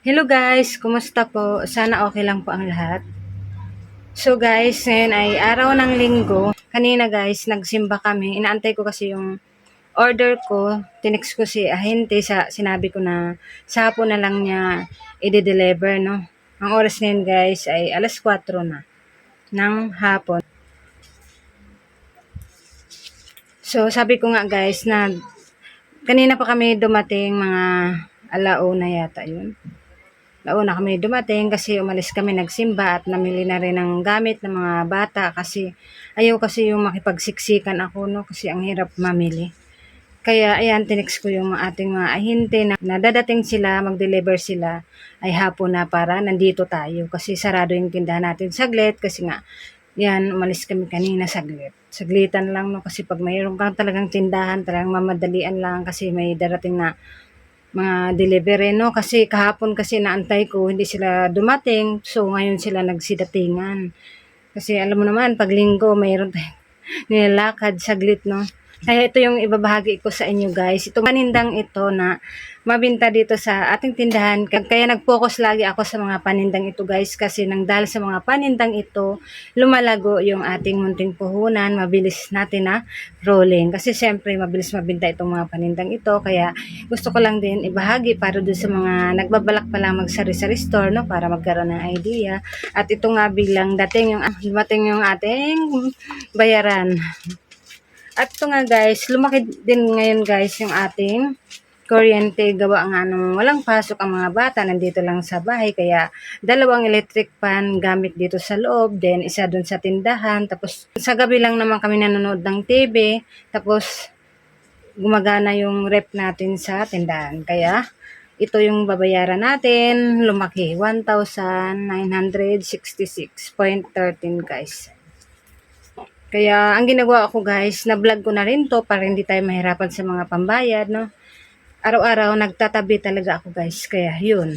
Hello guys, kumusta po? Sana okay lang po ang lahat. So guys, ngayon ay araw ng linggo. Kanina guys, nagsimba kami. Inaantay ko kasi yung order ko. Tinext ko si ahente sa sinabi ko na sa hapon na lang niya i-deliver, no? Ang oras ngayon guys ay alas 4 na ng hapon. So sabi ko nga guys na kanina pa kami dumating mga alauna yata yun. Nauna kami dumating kasi umalis kami nagsimba at namili na rin ng gamit ng mga bata kasi ayaw kasi yung makipagsiksikan ako no kasi ang hirap mamili. Kaya ayan, tinext ko yung ating mga ahinte na, na dadating sila, mag-deliver sila ay hapon na para nandito tayo kasi sarado yung tindahan natin saglit kasi nga yan, umalis kami kanina saglit. Saglitan lang no kasi pag mayroon kang talagang tindahan, talagang mamadalian lang kasi may darating na mga delivery, no? Kasi kahapon kasi naantay ko, hindi sila dumating. So, ngayon sila nagsidatingan. Kasi alam mo naman, pag linggo, mayroon tayong nilalakad saglit, no? Kaya ito yung ibabahagi ko sa inyo guys. Itong panindang ito na mabinta dito sa ating tindahan. Kaya nag-focus lagi ako sa mga panindang ito guys. Kasi nang dahil sa mga panindang ito, lumalago yung ating munting puhunan. Mabilis natin na rolling. Kasi syempre mabilis mabinta itong mga panindang ito. Kaya gusto ko lang din ibahagi para doon sa mga nagbabalak pa lang mag-sari-sari store no para magkaroon ng idea at ito nga bilang dating yung dumating yung ating bayaran at ito nga guys lumaki din ngayon guys yung ating kuryente gawa nga nung walang pasok ang mga bata nandito lang sa bahay kaya dalawang electric fan gamit dito sa loob then isa dun sa tindahan tapos sa gabi lang naman kami nanonood ng TV tapos gumagana yung rep natin sa tindahan. Kaya, ito yung babayaran natin. Lumaki. 1,966.13 guys. Kaya, ang ginagawa ko guys, na-vlog ko na rin to para hindi tayo mahirapan sa mga pambayad, no? Araw-araw, nagtatabi talaga ako guys. Kaya, yun.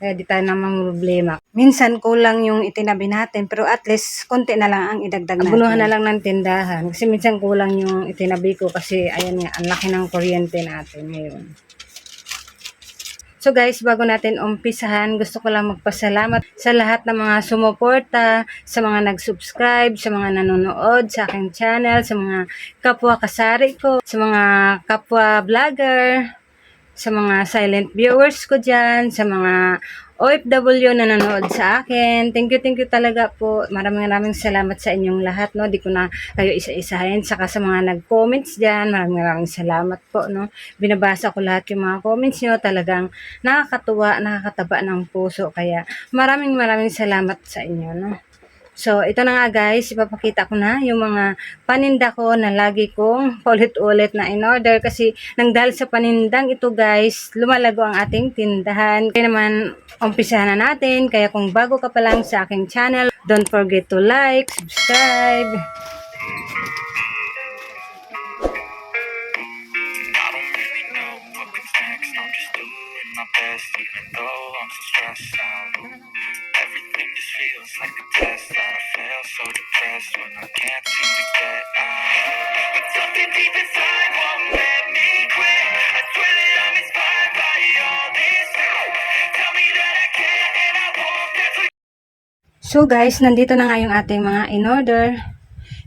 Kaya di tayo naman problema. Minsan kulang yung itinabi natin, pero at least konti na lang ang idagdag natin. Abunuhan na lang ng tindahan. Kasi minsan kulang yung itinabi ko kasi ayan nga, ang laki ng kuryente natin ngayon. So guys, bago natin umpisahan, gusto ko lang magpasalamat sa lahat ng mga sumuporta, sa mga nag-subscribe, sa mga nanonood sa aking channel, sa mga kapwa kasari ko, sa mga kapwa vlogger, sa mga silent viewers ko dyan, sa mga OFW na nanonood sa akin. Thank you, thank you talaga po. Maraming maraming salamat sa inyong lahat, no. Di ko na kayo isa-isahin. Saka sa mga nag-comments dyan, maraming maraming salamat po, no. Binabasa ko lahat yung mga comments nyo. Talagang nakakatuwa, nakakataba ng puso. Kaya maraming maraming salamat sa inyo, no. So, ito na nga guys, ipapakita ko na yung mga paninda ko na lagi kong ulit-ulit na in-order kasi nang dahil sa panindang ito guys, lumalago ang ating tindahan. Kaya naman, umpisahan na natin. Kaya kung bago ka pa lang sa aking channel, don't forget to like, subscribe. I'm just doing my best, even though I'm so stressed out. Just feels like a test I fail. So depressed when I can't seem to get out. But something deep inside won't let me quit. I swear that I'm inspired by all this. Tell me that I can and I won't. What So guys, nandito na nga yung ating mga in-order.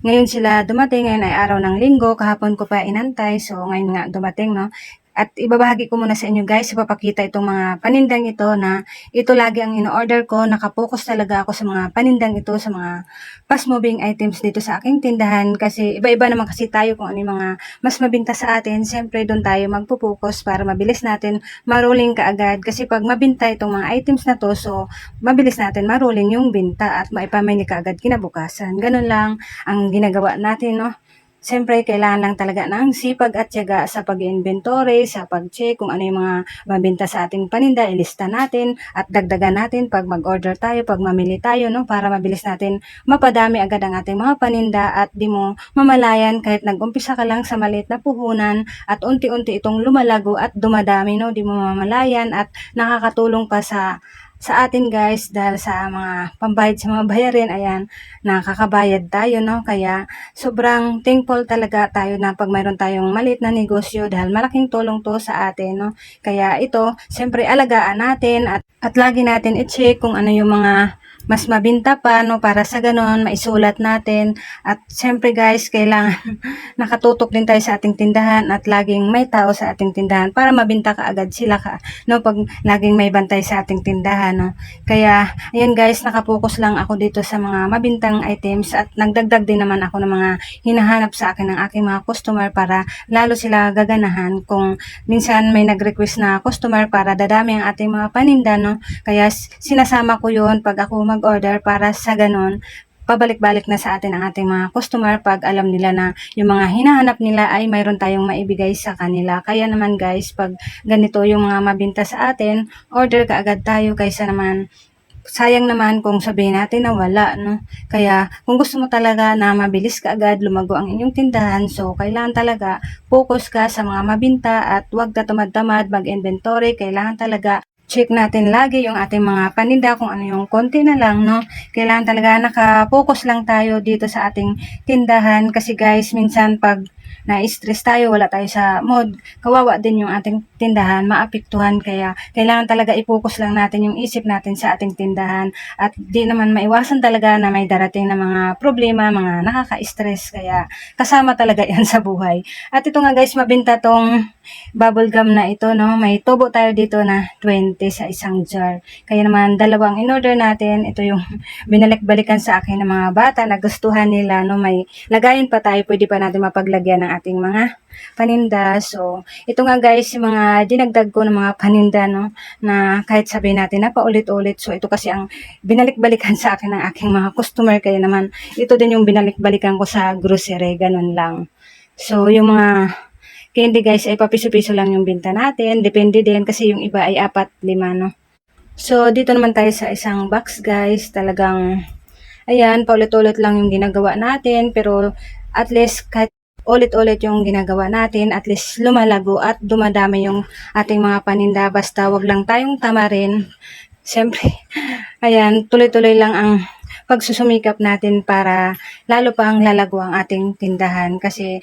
Ngayon sila dumating, ngayon ay araw ng linggo, kahapon ko pa inantay, so ngayon nga dumating, no? At ibabahagi ko muna sa inyo guys, ipapakita itong mga panindang ito na ito lagi ang in-order ko, nakapokus talaga ako sa mga panindang ito, sa mga fast moving items dito sa aking tindahan kasi iba-iba naman kasi tayo kung ano yung mga mas mabinta sa atin, siyempre doon tayo magpupokus para mabilis natin maruling kaagad kasi pag mabinta itong mga items na to, so mabilis natin maruling yung binta at maipamili kaagad kinabukasan. Ganun lang ang ginagawa natin, no? Siyempre, kailangan lang talaga ng sipag at tiyaga sa pag-inventory, sa pag-check kung ano yung mga mabinta sa ating paninda, ilista natin at dagdagan natin pag mag-order tayo, pag mamili tayo, no, para mabilis natin mapadami agad ang ating mga paninda at di mo mamalayan kahit nag-umpisa ka lang sa maliit na puhunan at unti-unti itong lumalago at dumadami, no, di mo mamalayan at nakakatulong pa sa sa atin guys dahil sa mga pambayad sa mga bayarin ayan nakakabayad tayo no? Kaya sobrang thankful talaga tayo na pag mayroon tayong maliit na negosyo dahil malaking tulong to sa atin no? Kaya ito siyempre alagaan natin at At lagi natin i-check kung ano yung mga mas mabinta pa, no, para sa ganon, maisulat natin. At syempre guys, kailangan nakatutok din tayo sa ating tindahan at laging may tao sa ating tindahan para mabinta ka agad sila ka, no, pag laging may bantay sa ating tindahan, no. Kaya, ayan guys, nakapokus lang ako dito sa mga mabintang items at nagdagdag din naman ako ng mga hinahanap sa akin ng aking mga customer para lalo sila gaganahan kung minsan may nag-request na customer para dadami ang ating mga paninda, no. Kaya sinasama ko yon pag ako mag-order para sa ganon pabalik-balik na sa atin ang ating mga customer pag alam nila na yung mga hinahanap nila ay mayroon tayong maibigay sa kanila. Kaya naman guys, pag ganito yung mga mabinta sa atin, order ka agad tayo kaysa naman sayang naman kung sabihin natin na wala, no? Kaya, kung gusto mo talaga na mabilis ka agad lumago ang inyong tindahan, so, kailangan talaga focus ka sa mga mabinta at huwag ka tamad-tamad mag-inventory. Kailangan talaga check natin lagi yung ating mga paninda kung ano yung konti na lang, no? Kailangan talaga naka-focus lang tayo dito sa ating tindahan kasi guys, minsan pag na-stress tayo, wala tayo sa mood, kawawa din yung ating tindahan, maapektuhan. Kaya kailangan talaga i-focus lang natin yung isip natin sa ating tindahan at di naman maiwasan talaga na may darating na mga problema, mga nakaka-stress. Kaya kasama talaga yan sa buhay. At ito nga guys, mabinta tong bubble gum na ito, no? May tubo tayo dito na 20 sa isang jar. Kaya naman, dalawang in-order natin. Ito yung binalik-balikan sa akin ng mga bata. Nagustuhan nila, no? May lagayin pa tayo. Pwede pa natin mapaglagyan ng ating mga paninda. So, ito nga guys, yung mga dinagdag ko ng mga paninda, no? Na kahit sabihin natin na paulit-ulit. So, ito kasi ang binalik-balikan sa akin ng aking mga customer. Kaya naman, ito din yung binalik-balikan ko sa grocery. Ganun lang. So, yung mga candy guys ay papiso-piso lang yung binta natin. Depende din kasi yung iba ay apat, lima, no? So, dito naman tayo sa isang box guys. Talagang, ayan, paulit-ulit lang yung ginagawa natin. Pero, at least, kahit ulit-ulit yung ginagawa natin, at least lumalago at dumadami yung ating mga paninda. Basta wag lang tayong tamarin. Siyempre, ayan, tuloy-tuloy lang ang pagsusumikap natin para lalo pang lalago ang ating tindahan. Kasi,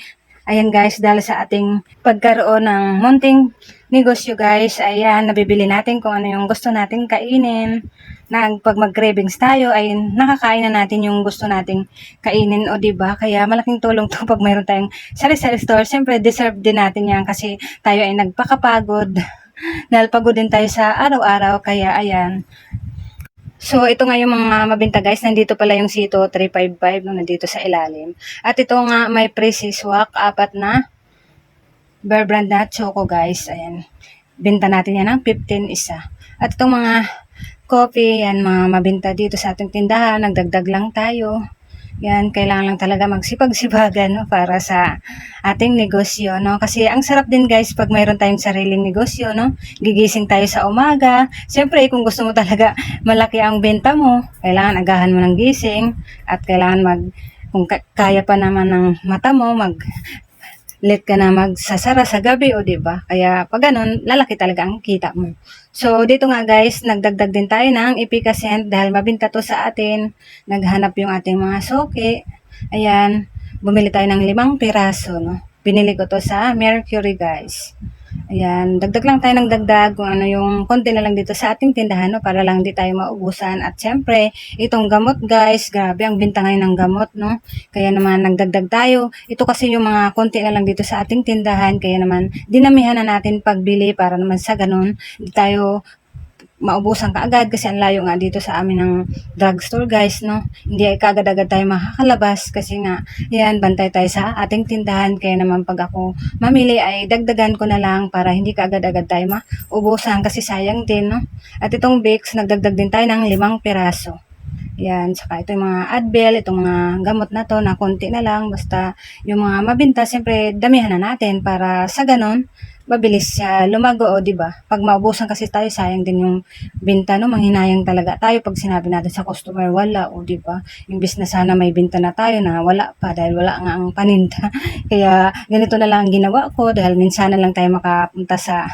ayan guys, dahil sa ating pagkaroon ng munting negosyo guys, ayan, nabibili natin kung ano yung gusto natin kainin. Na pag mag-cravings tayo ay nakakain na natin yung gusto nating kainin o 'di ba? Kaya malaking tulong 'to pag mayroon tayong sari-sari store. Siyempre deserve din natin 'yan kasi tayo ay nagpakapagod. Dahil pagod din tayo sa araw-araw kaya ayan. So, ito nga yung mga mabinta guys. Nandito pala yung Sito 355 no, nandito sa ilalim. At ito nga may Precious Walk, apat na Bear Brand na choco guys. Ayan. Binta natin yan ng 15 isa. At itong mga coffee, yan mga mabinta dito sa ating tindahan. Nagdagdag lang tayo. Yan, kailangan lang talaga magsipag-sibagan no, para sa ating negosyo. No? Kasi ang sarap din guys pag mayroon tayong sariling negosyo. No? Gigising tayo sa umaga. Siyempre, kung gusto mo talaga malaki ang benta mo, kailangan agahan mo ng gising at kailangan mag kung ka- kaya pa naman ng mata mo, mag late ka na magsasara sa gabi o 'di ba? Kaya pag ganun, lalaki talaga ang kita mo. So dito nga guys, nagdagdag din tayo ng Epicacent dahil mabinta to sa atin. Naghanap yung ating mga soke. Ayan, bumili tayo ng limang piraso, no? Binili ko to sa Mercury guys. Ayan, dagdag lang tayo ng dagdag kung ano yung konti na lang dito sa ating tindahan no, para lang di tayo maubusan. At syempre, itong gamot guys, grabe ang binta ngayon ng gamot no. Kaya naman nagdagdag tayo. Ito kasi yung mga konti na lang dito sa ating tindahan. Kaya naman dinamihan na natin pagbili para naman sa ganun, di tayo maubusan ka agad kasi ang layo nga dito sa amin ng drugstore guys no? Hindi ay kagad-agad tayo makakalabas kasi nga yan bantay tayo sa ating tindahan. Kaya naman pag ako mamili ay dagdagan ko na lang para hindi kaagad-agad tayo maubusan kasi sayang din no? At itong Vicks nagdagdag din tayo ng limang piraso. Yan, saka ito yung mga Advil, itong mga gamot na to na konti na lang, basta yung mga mabinta, siyempre damihan na natin para sa ganon, mabilis siya lumago, o di ba? Pag maubusan kasi tayo, sayang din yung binta, no? Manghinayang talaga tayo pag sinabi natin sa customer, wala, o di ba? Imbis na sana may binta na tayo na wala pa dahil wala nga ang paninda. Kaya ganito na lang ang ginawa ko dahil minsan na lang tayo makapunta sa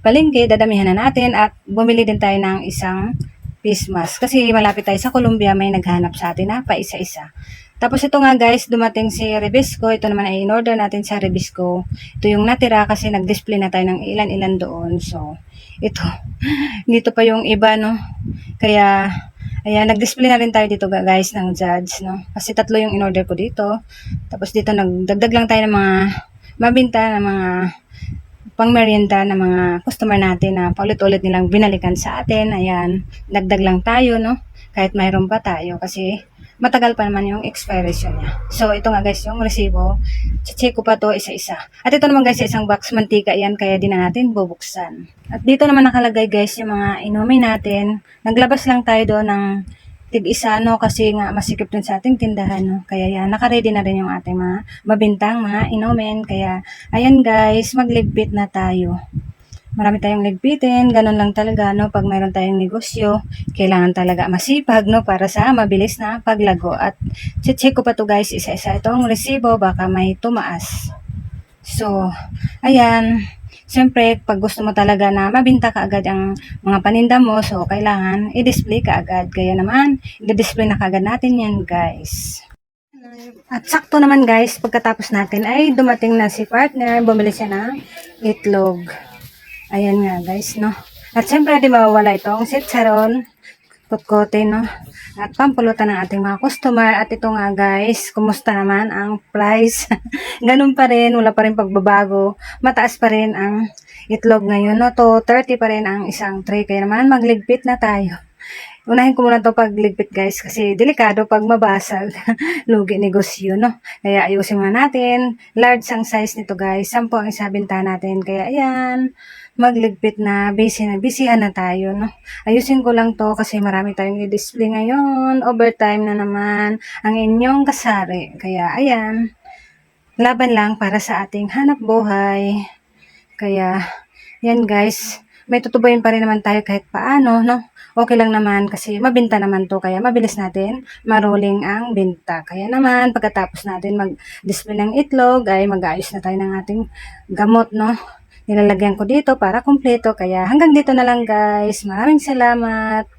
palengke, dadamihan na natin at bumili din tayo ng isang face mask. Kasi malapit tayo sa Colombia, may naghanap sa atin na pa isa-isa. Tapos ito nga guys, dumating si Rebisco. Ito naman ay in-order natin sa Rebisco. Ito yung natira kasi nag-display na tayo ng ilan-ilan doon. So, ito. Dito pa yung iba, no? Kaya, ayan, nag-display na rin tayo dito guys ng judge, no? Kasi tatlo yung in-order ko dito. Tapos dito, nagdagdag lang tayo ng mga mabinta ng mga pang merienda ng mga customer natin na paulit-ulit nilang binalikan sa atin. Ayan, dagdag lang tayo, no? Kahit mayroon pa tayo kasi matagal pa naman yung expiration niya. So, ito nga guys, yung resibo. Check ko pa to isa-isa. At ito naman guys, isang box mantika yan, kaya di na natin bubuksan. At dito naman nakalagay guys, yung mga inumin natin. Naglabas lang tayo doon ng tig-isa, no? Kasi nga masikip dun sa ating tindahan, no? Kaya yan, nakaready na rin yung ating mga mabintang mga inumin. Kaya, ayan guys, magligpit na tayo. Marami tayong ligpitin, ganun lang talaga, no? Pag mayroon tayong negosyo, kailangan talaga masipag, no? Para sa mabilis na paglago. At check ko pa to guys, isa-isa itong resibo, baka may tumaas. So, ayan. Siyempre, pag gusto mo talaga na mabinta ka agad ang mga paninda mo, so kailangan i-display ka agad. Kaya naman, i-display na kagad natin yan, guys. At sakto naman guys, pagkatapos natin ay dumating na si partner, bumili siya ng itlog. Ayan nga guys, no. At syempre, di mawawala itong sitsaron, kutkote, no. At pampulutan ng ating mga customer. At ito nga guys, kumusta naman ang price? Ganun pa rin, wala pa rin pagbabago. Mataas pa rin ang itlog ngayon, no. To 30 pa rin ang isang tray. Kaya naman, magligpit na tayo. Unahin ko muna to pagligpit guys kasi delikado pag mabasag. Lugi negosyo, no? Kaya ayusin muna natin. Large ang size nito guys. 10 ang isa natin. Kaya ayan, magligpit na. Busy na. Busyhan na tayo, no? Ayusin ko lang to kasi marami tayong i-display ngayon. Overtime na naman ang inyong kasari. Kaya ayan, laban lang para sa ating hanap buhay. Kaya, yan guys, may tutubuin pa rin naman tayo kahit paano, no? Okay lang naman kasi mabinta naman to kaya mabilis natin maruling ang binta. Kaya naman pagkatapos natin mag-display ng itlog ay mag-ayos na tayo ng ating gamot, no? Nilalagyan ko dito para kumpleto. Kaya hanggang dito na lang guys. Maraming salamat.